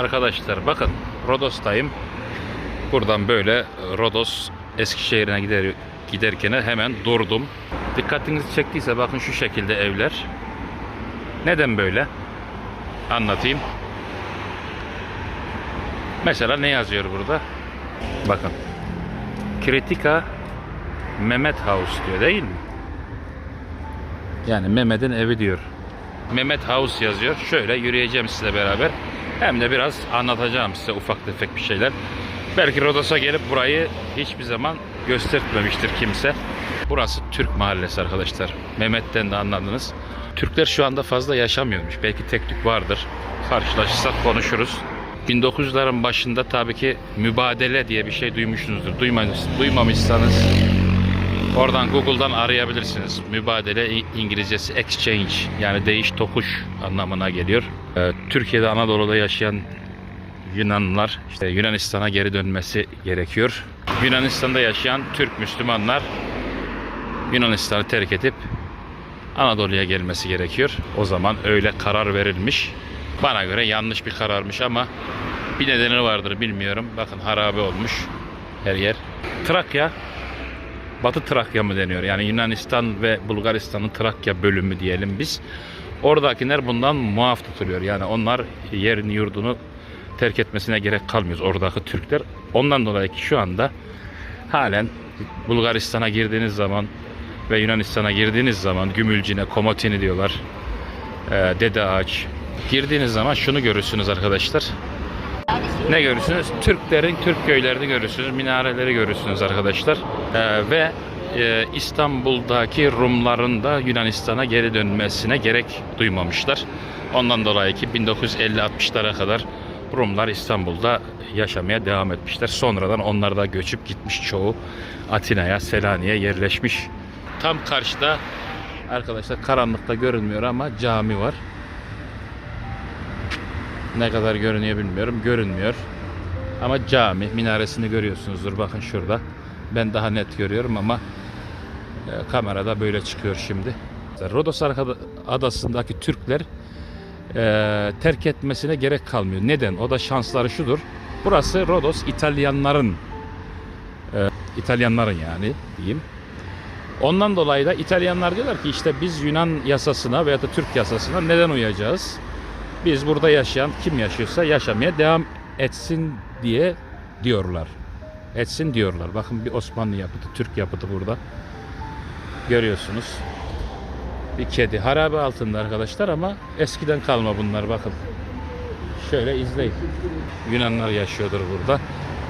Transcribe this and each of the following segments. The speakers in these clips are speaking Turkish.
Arkadaşlar bakın Rodos'tayım. Buradan böyle Rodos Eskişehir'e gider, giderken hemen durdum. Dikkatinizi çektiyse bakın şu şekilde evler. Neden böyle? Anlatayım. Mesela ne yazıyor burada? Bakın. Kritika Mehmet House diyor değil mi? Yani Mehmet'in evi diyor. Mehmet House yazıyor. Şöyle yürüyeceğim size beraber. Hem de biraz anlatacağım size ufak tefek bir şeyler. Belki Rodos'a gelip burayı hiçbir zaman göstermemiştir kimse. Burası Türk mahallesi arkadaşlar. Mehmet'ten de anladınız. Türkler şu anda fazla yaşamıyormuş. Belki tek tük vardır. Karşılaşırsak konuşuruz. 1900'lerin başında tabii ki mübadele diye bir şey duymuşsunuzdur. Duymamış, duymamışsanız Oradan Google'dan arayabilirsiniz. Mübadele İngilizcesi exchange yani değiş tokuş anlamına geliyor. Ee, Türkiye'de Anadolu'da yaşayan Yunanlılar işte Yunanistan'a geri dönmesi gerekiyor. Yunanistan'da yaşayan Türk Müslümanlar Yunanistan'ı terk edip Anadolu'ya gelmesi gerekiyor. O zaman öyle karar verilmiş. Bana göre yanlış bir kararmış ama bir nedeni vardır bilmiyorum. Bakın harabe olmuş her yer. Trakya Batı Trakya mı deniyor? Yani Yunanistan ve Bulgaristan'ın Trakya bölümü diyelim biz. Oradakiler bundan muaf tutuluyor. Yani onlar yerini yurdunu terk etmesine gerek kalmıyor oradaki Türkler. Ondan dolayı ki şu anda halen Bulgaristan'a girdiğiniz zaman ve Yunanistan'a girdiğiniz zaman Gümülcine, Komotini diyorlar. Ee, Dede Ağaç. Girdiğiniz zaman şunu görürsünüz arkadaşlar. Ne görürsünüz? Türklerin Türk köylerini görürsünüz, minareleri görürsünüz arkadaşlar. Ee, ve e, İstanbul'daki Rumların da Yunanistan'a geri dönmesine gerek duymamışlar. Ondan dolayı ki 1950-60'lara kadar Rumlar İstanbul'da yaşamaya devam etmişler. Sonradan onlar da göçüp gitmiş çoğu Atina'ya, Selanik'e yerleşmiş. Tam karşıda arkadaşlar karanlıkta görünmüyor ama cami var. Ne kadar görünüyor bilmiyorum. Görünmüyor. Ama cami minaresini görüyorsunuzdur. Bakın şurada. Ben daha net görüyorum ama e, kamerada böyle çıkıyor şimdi. Rodos adasındaki Türkler e, terk etmesine gerek kalmıyor. Neden? O da şansları şudur. Burası Rodos İtalyanların e, İtalyanların yani diyeyim. Ondan dolayı da İtalyanlar diyorlar ki işte biz Yunan yasasına veya da Türk yasasına neden uyacağız? Biz burada yaşayan kim yaşıyorsa yaşamaya devam etsin diye diyorlar. Etsin diyorlar. Bakın bir Osmanlı yapıtı, Türk yapıtı burada. Görüyorsunuz. Bir kedi. Harabe altında arkadaşlar ama eskiden kalma bunlar bakın. Şöyle izleyin. Yunanlar yaşıyordur burada.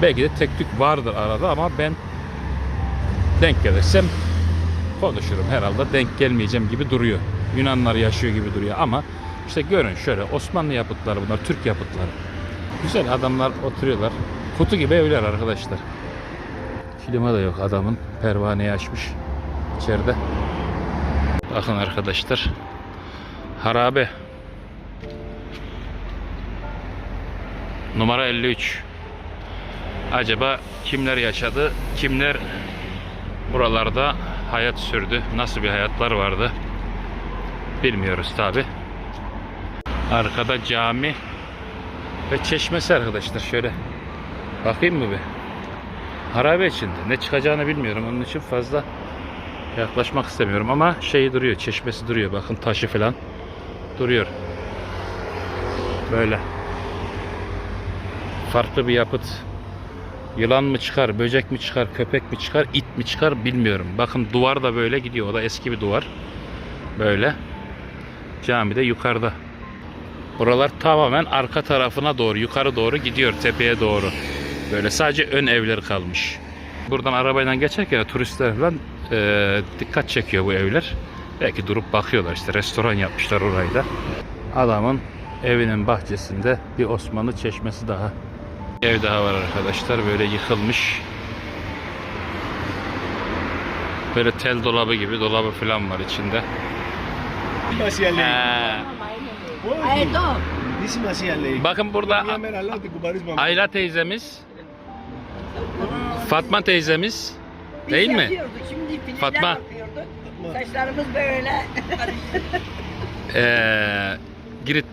Belki de tek tük vardır arada ama ben denk gelirsem konuşurum herhalde denk gelmeyeceğim gibi duruyor. Yunanlar yaşıyor gibi duruyor ama işte görün şöyle Osmanlı yapıtları bunlar Türk yapıtları. Güzel adamlar oturuyorlar. Kutu gibi evler arkadaşlar. Klima da yok adamın. Pervaneyi açmış içeride. Bakın arkadaşlar. Harabe. Numara 53. Acaba kimler yaşadı? Kimler buralarda hayat sürdü? Nasıl bir hayatlar vardı? Bilmiyoruz tabi. Arkada cami ve çeşmesi arkadaşlar şöyle. Bakayım mı bir? Harabe içinde. Ne çıkacağını bilmiyorum. Onun için fazla yaklaşmak istemiyorum ama şeyi duruyor. Çeşmesi duruyor. Bakın taşı falan duruyor. Böyle. Farklı bir yapıt. Yılan mı çıkar, böcek mi çıkar, köpek mi çıkar, it mi çıkar bilmiyorum. Bakın duvar da böyle gidiyor. O da eski bir duvar. Böyle. Cami de yukarıda. Buralar tamamen arka tarafına doğru, yukarı doğru gidiyor, tepeye doğru. Böyle sadece ön evler kalmış. Buradan arabayla geçerken turistler falan e, dikkat çekiyor bu evler. Belki durup bakıyorlar işte restoran yapmışlar orayı da. Adamın evinin bahçesinde bir Osmanlı çeşmesi daha. Ev daha var arkadaşlar böyle yıkılmış. Böyle tel dolabı gibi dolabı falan var içinde. Hacia lei. Ee, ito. Lindísima hacia lei. bakın burada. Ayla teyzemiz, Fatma teyzemiz Biz değil mi? yapıyorduk, Şimdi Fatma. Saçlarımız böyle. Ee, Girit,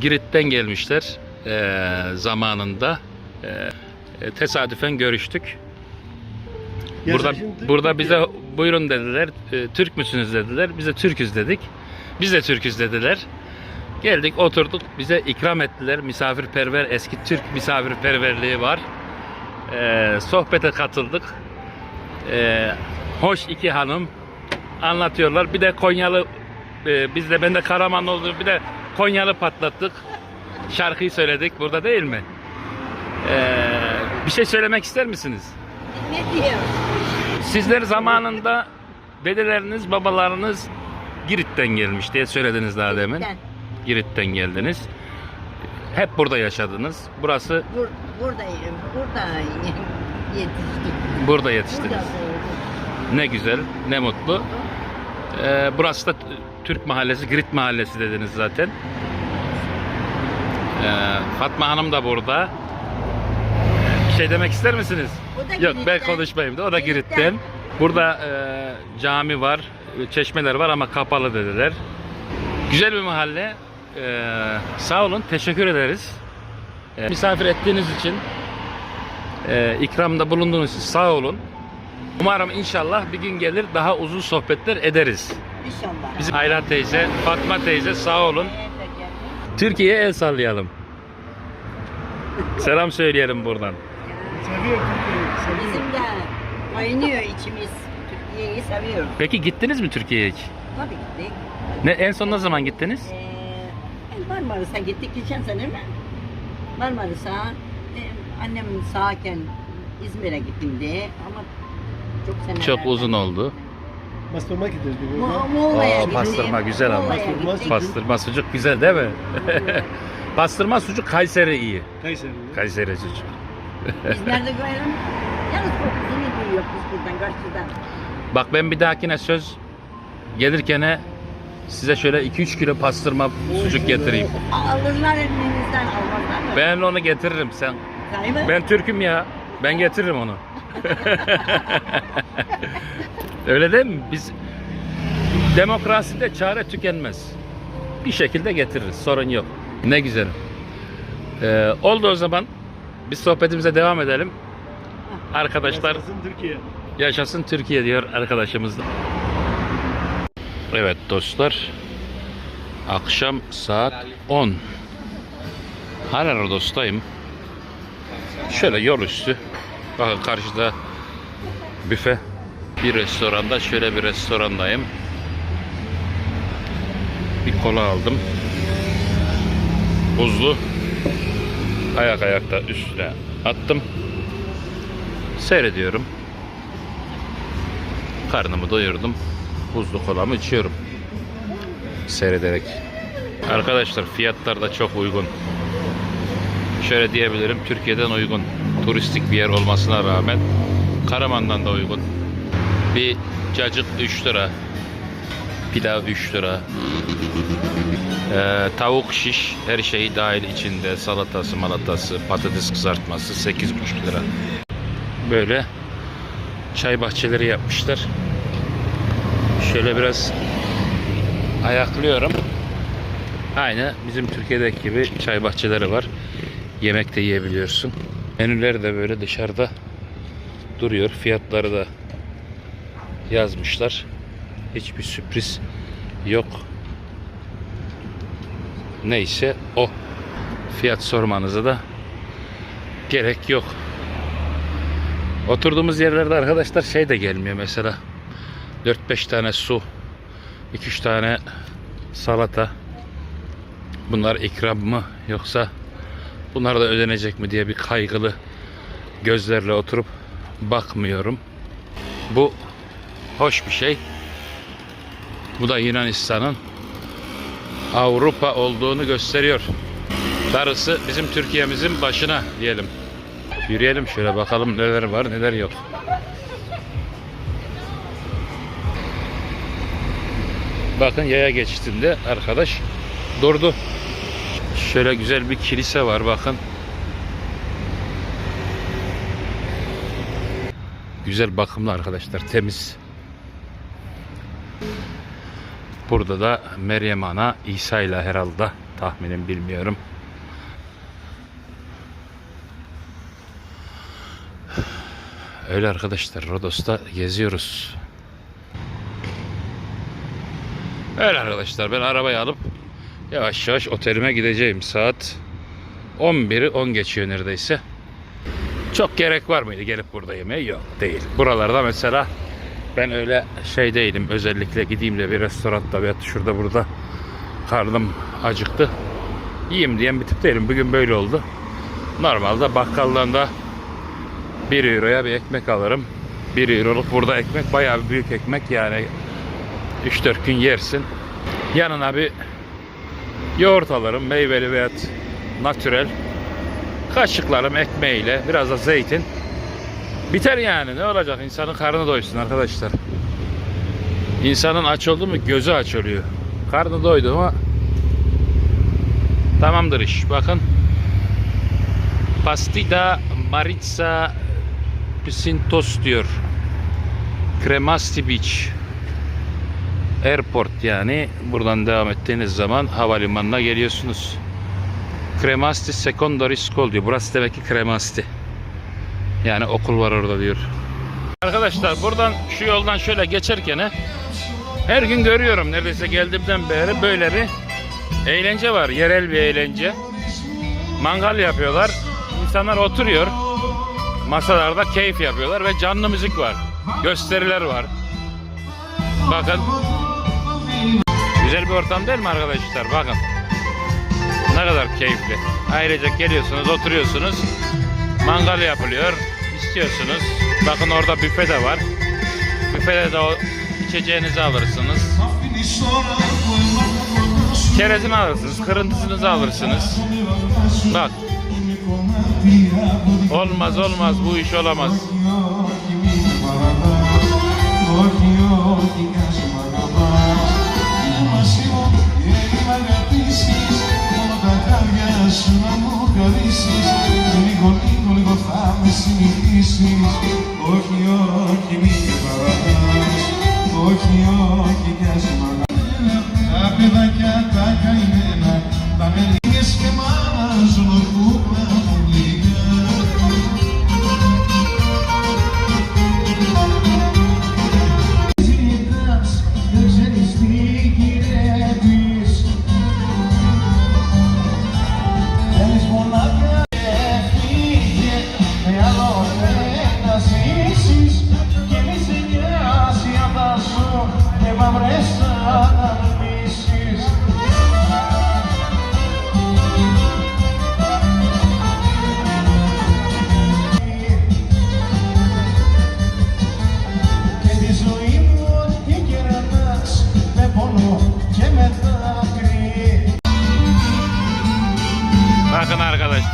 Girit'ten gelmişler. e, zamanında e, e, tesadüfen görüştük. Burada burada bize buyurun dediler. e, Türk müsünüz dediler. Bize Türküz dedik. Biz de Türküz dediler. Geldik oturduk. Bize ikram ettiler. Misafirperver eski Türk misafirperverliği var. E, sohbete katıldık. E, hoş iki hanım anlatıyorlar. Bir de Konyalı e, biz de ben de Karaman oldu. Bir de Konyalı patlattık. Şarkıyı söyledik burada değil mi? E, bir şey söylemek ister misiniz? Ne diyor? Sizler zamanında dedeleriniz, babalarınız Girit'ten gelmiş diye söylediniz daha demin. Ben Girit'ten geldiniz. Hep burada yaşadınız. Burası bur, buradayım. Burada yetiştik. burada yetiştiniz. Burada doğdum. Ne güzel, ne mutlu. Ee, burası da Türk mahallesi, Girit mahallesi dediniz zaten. Ee, Fatma Hanım da burada. Bir şey demek ister misiniz? Yok ben konuşmayayım da o da Girit'ten. Girit'ten. Burada e, cami var, çeşmeler var ama kapalı dediler. Güzel bir mahalle. Ee, sağ olun, teşekkür ederiz. Ee, misafir ettiğiniz için, e, ikramda bulunduğunuz için sağ olun. Umarım inşallah bir gün gelir daha uzun sohbetler ederiz. İnşallah. Bizim Ayla teyze, Fatma teyze sağ olun. Türkiye'ye el sallayalım. Selam söyleyelim buradan. Seviyor Türkiye'yi. Seviyor. Bizim de kaynıyor içimiz. Türkiye'yi seviyoruz. Peki gittiniz mi Türkiye'ye hiç? Tabii gittik. Ne, en son ne zaman gittiniz? Ee, Marmaris'a gittik geçen sene mi? Marmaris'a e, annem sağken İzmir'e gittim diye ama çok seneler. Çok uzun oldu. Pastırma getirdi Mu burada. Muğla'ya gittim. pastırma güzel ama. Muğla'ya Pastırma gittik. Pastırma sucuk güzel değil mi? Pastırma sucuk Kayseri iyi. Kayseri'de. Kayseri sucuk. Biz nerede görelim? Yalnız kokusunu duyuyor biz buradan karşıdan. Bak ben bir dahakine söz gelirken size şöyle 2-3 kilo pastırma sucuk getireyim. Alırlar elinizden almazlar mı? Ben onu getiririm sen. Sahi? Ben Türk'üm ya. Ben getiririm onu. Öyle değil mi? Biz demokraside çare tükenmez. Bir şekilde getiririz. Sorun yok. Ne güzel. Ee, oldu o zaman. Biz sohbetimize devam edelim. Arkadaşlar Yaşasın Türkiye. yaşasın Türkiye diyor arkadaşımız da. Evet dostlar. Akşam saat 10. Hala Rodos'tayım. Şöyle yol üstü. Bakın karşıda büfe. Bir restoranda şöyle bir restorandayım. Bir kola aldım. Buzlu. Ayak ayakta üstüne attım. Seyrediyorum. Karnımı doyurdum. Buzlu kolamı içiyorum. Seyrederek. Arkadaşlar fiyatlar da çok uygun. Şöyle diyebilirim Türkiye'den uygun. Turistik bir yer olmasına rağmen Karaman'dan da uygun. Bir cacık 3 lira. Pilav 3 lira. Ee, tavuk şiş her şeyi dahil içinde. Salatası, malatası, patates kızartması 8,5 lira. Böyle çay bahçeleri yapmışlar. Şöyle biraz ayaklıyorum. Aynı bizim Türkiye'deki gibi çay bahçeleri var. Yemek de yiyebiliyorsun. Menüler de böyle dışarıda duruyor. Fiyatları da yazmışlar. Hiçbir sürpriz yok. Neyse o. Fiyat sormanıza da gerek yok. Oturduğumuz yerlerde arkadaşlar şey de gelmiyor mesela. 4-5 tane su, 2-3 tane salata. Bunlar ikram mı yoksa bunlar da ödenecek mi diye bir kaygılı gözlerle oturup bakmıyorum. Bu hoş bir şey. Bu da Yunanistan'ın Avrupa olduğunu gösteriyor. Darısı bizim Türkiye'mizin başına diyelim. Yürüyelim şöyle bakalım neler var neler yok. Bakın yaya geçişinde arkadaş durdu. Şöyle güzel bir kilise var bakın. Güzel bakımlı arkadaşlar temiz. Burada da Meryem Ana İsa ile herhalde tahminim bilmiyorum. Öyle arkadaşlar Rodos'ta geziyoruz. Öyle arkadaşlar ben arabayı alıp yavaş yavaş otelime gideceğim. Saat 11'i 10 geçiyor neredeyse. Çok gerek var mıydı gelip burada yemeye? Yok değil. Buralarda mesela ben öyle şey değilim. Özellikle gideyim de bir restoranda veya şurada burada karnım acıktı. Yiyeyim diyen bir tip değilim. Bugün böyle oldu. Normalde bakkaldan da 1 euroya bir ekmek alırım. 1 euroluk burada ekmek bayağı büyük ekmek yani 3-4 gün yersin. Yanına bir yoğurt alırım meyveli veya natürel. Kaşıklarım ekmeğiyle biraz da zeytin. Biter yani ne olacak insanın karnı doysun arkadaşlar. İnsanın aç oldu mu gözü aç oluyor. Karnı doydu mu tamamdır iş. Bakın Pastida Maritza Pisintos diyor. Kremasti Beach Airport yani buradan devam ettiğiniz zaman havalimanına geliyorsunuz. Kremasti Secondary School diyor. Burası demek ki Kremasti. Yani okul var orada diyor. Arkadaşlar buradan şu yoldan şöyle geçerken he, her gün görüyorum neredeyse geldiğimden beri böyle bir eğlence var. Yerel bir eğlence. Mangal yapıyorlar. İnsanlar oturuyor. Masalarda keyif yapıyorlar ve canlı müzik var. Gösteriler var. Bakın. Güzel bir ortam değil mi arkadaşlar? Bakın. Ne kadar keyifli. Ayrıca geliyorsunuz, oturuyorsunuz. Mangal yapılıyor. İstiyorsunuz. Bakın orada büfe de var. Büfede de o içeceğinizi alırsınız. Çerezini alırsınız, kırıntısınızı alırsınız. Bak. Olmaz olmaz bu iş olamaz. γνωρίσεις Λίγο, λίγο, λίγο θα με συνηθίσεις. Όχι, όχι, μη παραπάς Όχι, όχι, κι ας μ' αγαπάς. Τα παιδάκια τα καημένα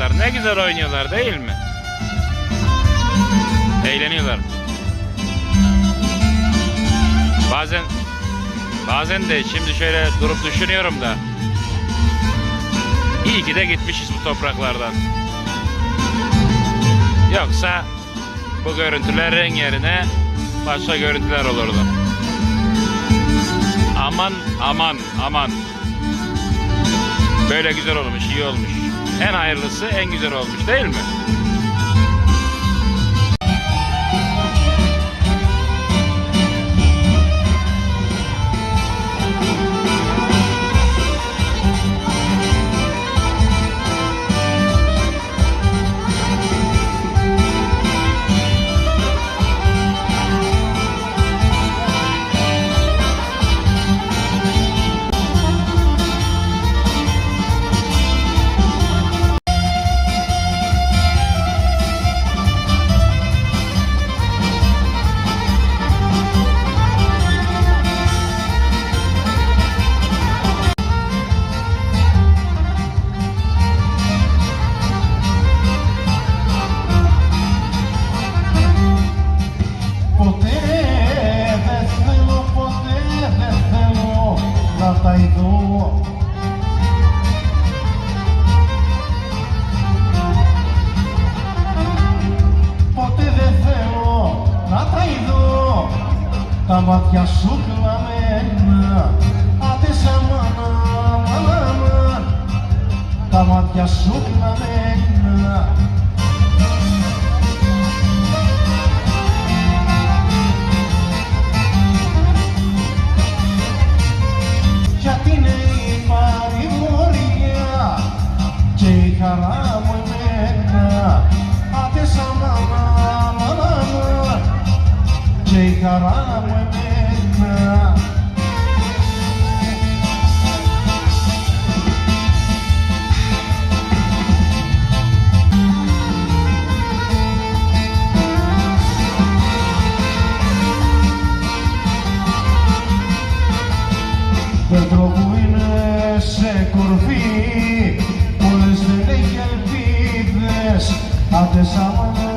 arkadaşlar ne güzel oynuyorlar değil mi? Eğleniyorlar. Bazen bazen de şimdi şöyle durup düşünüyorum da iyi ki de gitmişiz bu topraklardan. Yoksa bu görüntülerin yerine başka görüntüler olurdu. Aman aman aman. Böyle güzel olmuş, iyi olmuş. En hayırlısı en güzel olmuş değil mi? of the summer